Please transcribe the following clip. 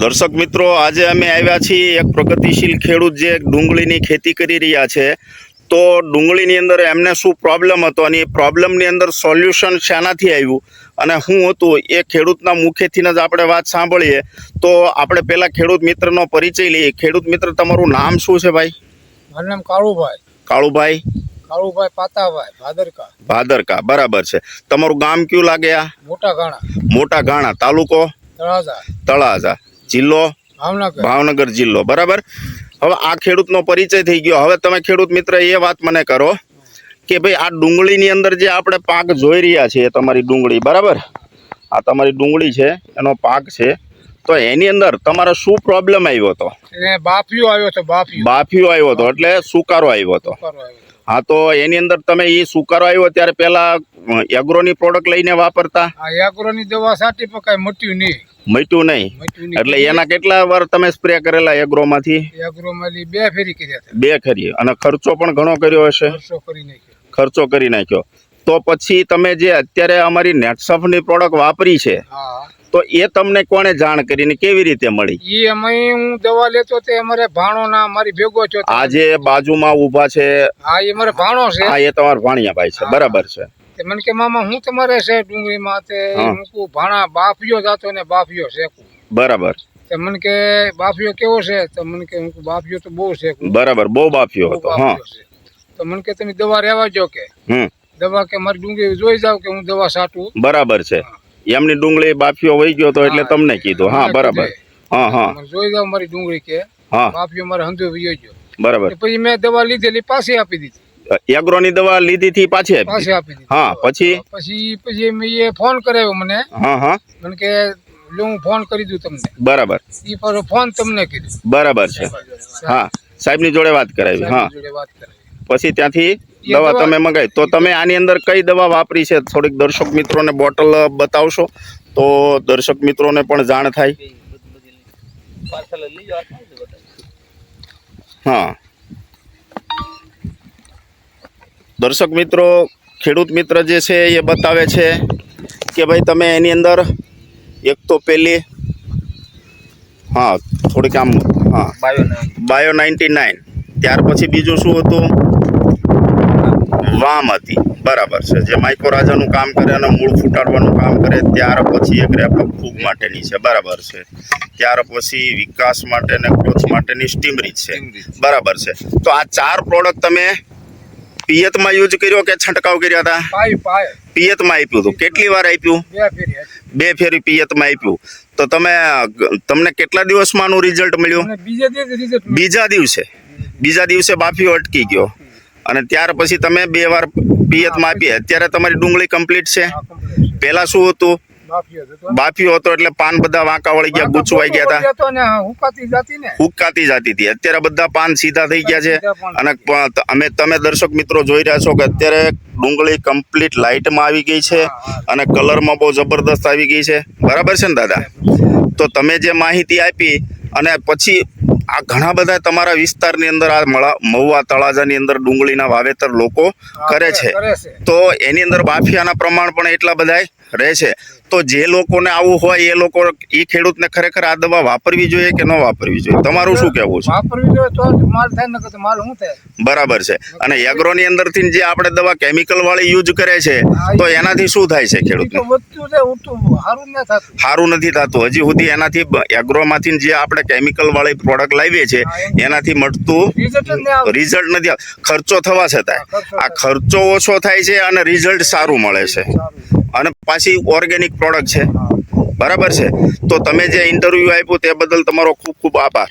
દર્શક મિત્રો આજે અમે આવ્યા છીએ એક પ્રગતિશીલ ખેડૂત જે ડુંગળીની ખેતી કરી રહ્યા છે. તો ડુંગળીની અંદર એમને શું પ્રોબ્લેમ હતો અને એ પ્રોબ્લેમની અંદર સોલ્યુશન શાનાથી આવ્યું? અને શું હતું એ ખેડૂતના મુખેથી જ આપણે વાત સાંભળીએ. તો આપણે પહેલાં ખેડૂત મિત્રનો પરિચય લઈએ. ખેડૂત મિત્ર તમારું નામ શું છે ભાઈ? મારું નામ કાળુભાઈ. કાળુભાઈ? કાળુભાઈ પાતાભાઈ ભાદરકા. ભાદરકા બરાબર છે. તમારું ગામ કયું લાગે આ? મોટા ઘાણા મોટા ઘાણા તાલુકો? તળાજા. તળાજા. જિલ્લો? ભાવનગર. ભાવનગર જિલ્લો બરાબર? હવે આ ખેડૂતનો પરિચય થઈ ગયો. હવે તમે ખેડૂત મિત્ર એ વાત મને કરો કે ભાઈ આ ડુંગળીની અંદર જે આપણે પાક જોઈ રહ્યા છીએ તમારી ડુંગળી બરાબર? આ તમારી ડુંગળી છે એનો પાક છે. તો એની અંદર તમારો શું પ્રોબ્લેમ આવ્યો હતો? બાફિયો આવ્યો હતો બાફિયો. બાફિયો આવ્યો હતો એટલે સુકારો આવ્યો હતો. હા તો એની અંદર તમે એ સુકારો આવ્યો ત્યારે પેલા એગ્રોની પ્રોડક્ટ લઈને વાપરતા? એગ્રોની દવા સાટી પકાય મટ્યું નહીં. મટ્યું નહીં? એટલે એના કેટલા વાર તમે સ્પ્રે કરેલા એગ્રોમાંથી એગ્રો માંથી બે ફેરી કર્યા બે ફેરી. અને ખર્ચો પણ ઘણો કર્યો હશે? ખર્ચો કરી નાખ્યો. તો પછી તમે જે અત્યારે અમારી નેટસફની પ્રોડક્ટ વાપરી છે તો એ તમને કોણે જાણ કરીને કેવી રીતે મળી? એ અમે હું દવા લેતો તે અમારે ભાણો ના મારી ભેગો છો આજે બાજુમાં ઊભા છે હા એ મારે ભાણો છે. આ એ તમારા ભાણિયાભાઈ છે. બરાબર છે. તે મને કે મામા હું તમારે છે ડુંગળીમાં? તે હા. હું ભાણા બાફિયો જાતો ને બાફિયો શેકું બરાબર. તે મને કે બાફિયો કેવો છે? તો મને કે હું બાફિયો તો બહુ છે. બરાબર બહુ બાફિયો હતો હા. તો મને કે તમે દવા રહેવા જો કે. હમ. દવા કે મારી ડુંગળી જોઈ જાવ કે હું દવા સાટું બરાબર છે. એમની ડુંગળી બાફીઓ વહી ગયો તો એટલે તમને કીધું. હા બરાબર. હા હા. જોઈ જાવ મારી ડુંગળી કે હા. બાફીઓ મારે હંધો વયો ગયો. બરાબર. પછી મેં દવા લીધેલી પાછી આપી દીધી. એગ્રોની દવા લીધી થી પાછી પાછી આપી દીધી. હા પછી? પછી પછી મેં એ ફોન કરાવ્યો મને. હા હા. મને કે હું ફોન કરી દઉં તમને. બરાબર. ઈ પર ફોન તમને કીધું. બરાબર છે. હા. સાહેબની જોડે વાત કરાવી હા. પછી ત્યાંથી એ દવા તમે મંગાવી. તો તમે આની અંદર કઈ દવા વાપરી છે? થોડીક દર્શક મિત્રોને બોટલ બતાવશો. તો દર્શક મિત્રોને પણ જાણ થાય. હા. દર્શક મિત્રો ખેડૂત મિત્ર જે છે એ બતાવે છે કે ભાઈ તમે એની અંદર એક તો પેલી હા થોડીક આમ હા બાયો નાઇન્ટી નાઇન ત્યાર પછી બીજું શું હતું? વામ હતી. બરાબર છે. જે માઇકો રાજાનું કામ કરે અને મૂળ ફૂટાડવાનું કામ કરે ત્યાર પછી એક રેપક ફૂગ માટેની છે. બરાબર છે. ત્યાર પછી વિકાસ માટે ને ગ્રોથ માટેની સ્ટીમરી છે. બરાબર છે. તો આ ચાર પ્રોડક્ટ તમે પિયતમાં યુઝ કર્યો કે છંટકાવ કર્યા હતા? પાય પાય પિયતમાં આપ્યું હતું. કેટલી વાર આપ્યું? બે ફેરી. પિયતમાં આપ્યું. તો તમે તમને કેટલા દિવસમાં રિઝલ્ટ મળ્યું? અને બીજે દિવસે result મળ્યું. બીજા દિવસે. બીજા દિવસે બાફીઓ અટકી ગયો. અને ત્યાર પછી તમે બે વાર પિયતમાં આપી અત્યારે તમારી ડુંગળી કમ્પ્લીટ છે. પહેલા શું હતું? બાફિયો હતો. બાફીઓ હતો એટલે પાન બધા વાંકા વળી ગયા ગુચવાઈ ગયા હતા. હુકાતી જાતી હતી. અત્યારે બધા પાન સીધા થઈ ગયા છે. અને અમે તમે દર્શક મિત્રો જોઈ રહ્યા છો કે અત્યારે ડુંગળી કમ્પ્લીટ લાઇટમાં આવી ગઈ છે. અને કલરમાં બહુ જબરદસ્ત આવી ગઈ છે. બરાબર છે ને દાદા? તો તમે જે માહિતી આપી અને પછી આ ઘણા બધા તમારા વિસ્તારની અંદર આ મળા મહુવા તળાજાની અંદર ડુંગળીના વાવેતર લોકો કરે છે. તો એની અંદર બાફિયાના પ્રમાણ પણ એટલા બધા રહે છે. તો જે લોકોને આવું હોય એ લોકો એ ખેડૂતને ખરેખર આ દવા વાપરવી જોઈએ કે ન વાપરવી જોઈએ? તમારું શું કહેવું છે? વાપરવી જોઈએ તો માલ થાય ને માલ શું થાય? બરાબર છે. અને એગ્રોની અંદરથી જે આપણે દવા કેમિકલ વાળી યુઝ કરે છે તો એનાથી શું થાય છે ખેડૂત ખેડૂતને સારું નથી થતું. હજી સુધી એનાથી એગ્રોમાંથી જે આપણે કેમિકલ વાળી પ્રોડક્ટ લાવીએ છીએ એનાથી મળતું રિઝલ્ટ નથી ખર્ચો થવા છતાંય. આ ખર્ચો ઓછો થાય છે અને રિઝલ્ટ સારું મળે છે. અને પાછી ઓર્ગેનિક પ્રોડક્ટ છે. બરાબર છે? તો તમે જે ઇન્ટરવ્યૂ આપ્યું તે બદલ તમારો ખૂબ ખૂબ આભાર.